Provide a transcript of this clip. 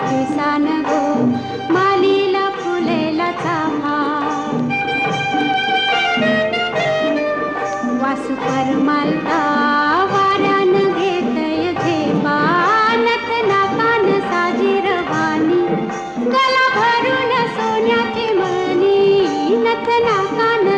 किसान गो मालीला फुलेला चाफा वासू परमालता वाऱ्यान घेतय झेपा नत नाकान साजी रवानी गला नत नाकान